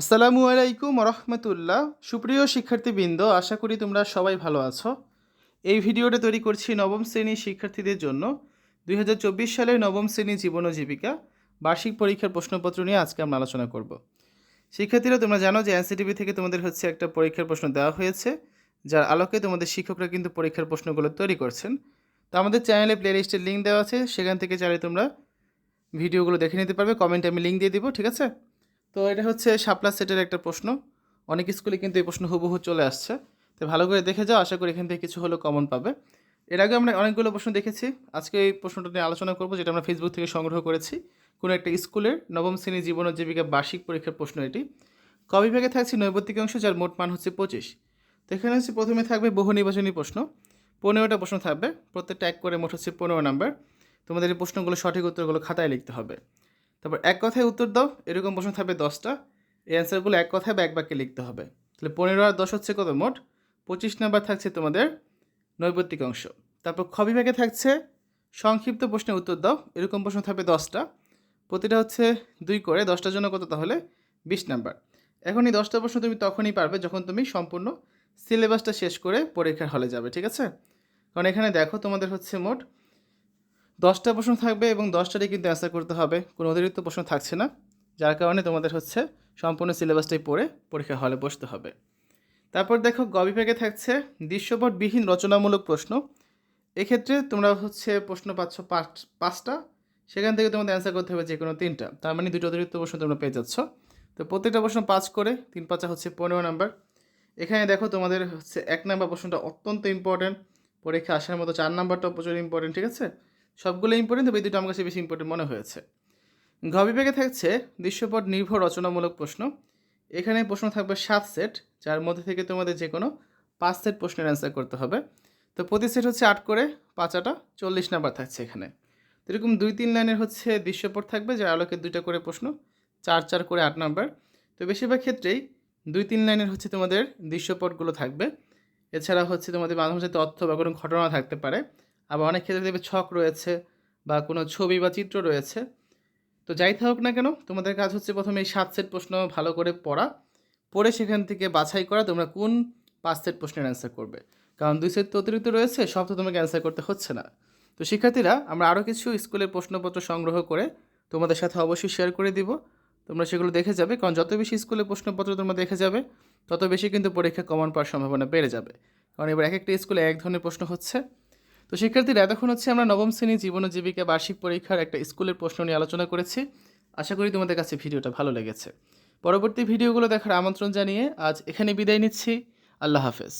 আসসালামু আলাইকুম রহমতুল্লাহ সুপ্রিয় শিক্ষার্থীবৃন্দ, আশা করি তোমরা সবাই ভালো আছো। এই ভিডিওটা তৈরি করছি নবম শ্রেণির শিক্ষার্থীদের জন্য। দুই হাজার চব্বিশ সালের নবম শ্রেণি জীবন ও জীবিকা, বার্ষিক পরীক্ষার প্রশ্নপত্র নিয়ে আজকে আমরা আলোচনা করব। শিক্ষার্থীরা, তোমরা জানো যে এনসিটিভি থেকে তোমাদের হচ্ছে একটা পরীক্ষার প্রশ্ন দেওয়া হয়েছে, যার আলোকে তোমাদের শিক্ষকরা কিন্তু পরীক্ষার প্রশ্নগুলো তৈরি করছেন। তো আমাদের চ্যানেলে প্লেলিস্টের লিঙ্ক দেওয়া আছে, সেখান থেকে চাইলে তোমরা ভিডিওগুলো দেখে নিতে পারবে। কমেন্টে আমি লিঙ্ক দিয়ে দিব, ঠিক আছে? তো এটা হচ্ছে শাপলা সেটের একটা প্রশ্ন। অনেক স্কুলে কিন্তু এই প্রশ্ন হুবহু চলে আসছে। তো ভালো করে দেখে যাও, আশা করি এখান থেকে কিছু হলেও কমন পাবে। এর আগে আমরা অনেকগুলো প্রশ্ন দেখেছি। আজকে এই প্রশ্নটা নিয়ে আলোচনা করব, যেটা আমরা ফেসবুক থেকে সংগ্রহ করেছি। কোনো একটা স্কুলের নবম শ্রেণি জীবন ও জীবিকা বার্ষিক পরীক্ষার প্রশ্ন এটি। ক বিভাগে থাকছে নৈবত্তিক অংশ, যার মোট মান হচ্ছে পঁচিশ। তো এখানে হচ্ছে প্রথমে থাকবে বহু নির্বাচনী প্রশ্ন। পনেরোটা প্রশ্ন থাকবে। প্রত্যেকটা এক করে মোট হচ্ছে পনেরো নাম্বার। তোমাদের এই প্রশ্নগুলো সঠিক উত্তরগুলো খাতায় লিখতে হবে। তারপর এক কথায় উত্তর দাও, এরকম প্রশ্ন থাকবে দশটা। এই অ্যান্সারগুলো এক কথায় বা এক বাক্যে লিখতে হবে। তাহলে পনেরো আর দশ হচ্ছে কত মোট? পঁচিশ নাম্বার থাকছে তোমাদের নৈবত্তিক অংশ। তারপর খ থাকছে সংক্ষিপ্ত প্রশ্নের উত্তর দাও, এরকম প্রশ্ন থাকবে দশটা। প্রতিটা হচ্ছে দুই করে, দশটার জন্য কত তাহলে? বিশ নাম্বার। এখন এই দশটা প্রশ্ন তুমি তখনই পারবে যখন তুমি সম্পূর্ণ সিলেবাসটা শেষ করে পরীক্ষার হলে যাবে, ঠিক আছে? কারণ এখানে দেখো তোমাদের হচ্ছে মোট দশটা প্রশ্ন থাকবে এবং দশটারই কিন্তু অ্যান্সার করতে হবে। কোনো অতিরিক্ত প্রশ্ন থাকছে না। যার কারণে তোমাদের হচ্ছে সম্পূর্ণ সিলেবাসটাই পড়ে পরীক্ষা হলে বসতে হবে। তারপর দেখো, গ বিভাগে থাকছে দৃশ্যপটবিহীন রচনামূলক প্রশ্ন। এক্ষেত্রে তোমরা হচ্ছে প্রশ্ন পাচ্ছ পাঁচ, পাঁচটা। সেখান থেকে তোমাদের অ্যান্সার করতে হবে যে কোনো তিনটা। তার মানে দুটো অতিরিক্ত প্রশ্ন তোমরা পেয়ে যাচ্ছ। তো প্রত্যেকটা প্রশ্ন পাঁচ করে, তিন পাঁচা হচ্ছে পনেরো নাম্বার এখানে দেখো তোমাদের হচ্ছে এক নাম্বার প্রশ্নটা অত্যন্ত ইম্পর্ট্যান্ট পরীক্ষা আসার মতো চার নাম্বারটাও প্রচুর ইম্পর্টেন্ট ঠিক আছে? সবগুলো ইম্পর্টেন্ট তবে এই দুটো আমার কাছে বেশি ইম্পর্টেন্ট মনে হয়েছে। ঘ বিভাগে থাকছে দৃশ্যপট নির্ভর রচনামূলক প্রশ্ন। এখানে প্রশ্ন থাকবে সাত সেট যার মধ্যে থেকে তোমাদের যে কোনো পাঁচ সেট প্রশ্নের অ্যান্সার করতে হবে। তো প্রতি সেট হচ্ছে আট করে পাঁচাটা চল্লিশ নাম্বার থাকছে এখানে। এরকম দুই, তিন লাইনের হচ্ছে দৃশ্যপট থাকবে, যার আলোকে দুইটা করে প্রশ্ন, চার চার করে আট নাম্বার তো বেশিরভাগ ক্ষেত্রেই দুই, তিন লাইনের হচ্ছে তোমাদের দৃশ্যপটগুলো থাকবে। এছাড়া হচ্ছে তোমাদের মাঝে মাঝে তথ্য বা কোনো ঘটনা থাকতে পারে। আবার অনেক ক্ষেত্রে দেখবে ছক রয়েছে বা কোনো ছবি বা চিত্র রয়েছে। তো যাই থাকুক না কেন, তোমাদের কাজ হচ্ছে প্রথমে এই সাত সেট প্রশ্ন ভালো করে পড়া, পড়ে সেখান থেকে বাছাই করা, তোমরা কোন পাঁচ সেট প্রশ্নের অ্যান্সার করবে। কারণ দুই সেট তো অতিরিক্ত রয়েছে, সব তো তোমাকে অ্যান্সার করতে হচ্ছে না। তো শিক্ষার্থীরা, আমরা আরও কিছু স্কুলের প্রশ্নপত্র সংগ্রহ করে তোমাদের সাথে অবশ্যই শেয়ার করে দিব। তোমরা সেগুলো দেখে যাবে, কারণ যত বেশি স্কুলের প্রশ্নপত্র তোমরা দেখে যাবে, তত বেশি কিন্তু পরীক্ষা কমন পাওয়ার সম্ভাবনা বেড়ে যাবে। কারণ এবার এক একটা স্কুলে এক ধরনের প্রশ্ন হচ্ছে। তো শিক্ষার্থীরা, এতক্ষণ হচ্ছে আমরা নবম শ্রেণি জীবন জীবিকা বার্ষিক পরীক্ষার একটা স্কুলের প্রশ্ন নিয়ে আলোচনা করেছি। আশা করি তোমাদের কাছে ভিডিওটা ভালো লেগেছে। পরবর্তী ভিডিওগুলো দেখার আমন্ত্রণ জানিয়ে আজ এখানে বিদায় নিচ্ছি। আল্লাহ হাফেজ।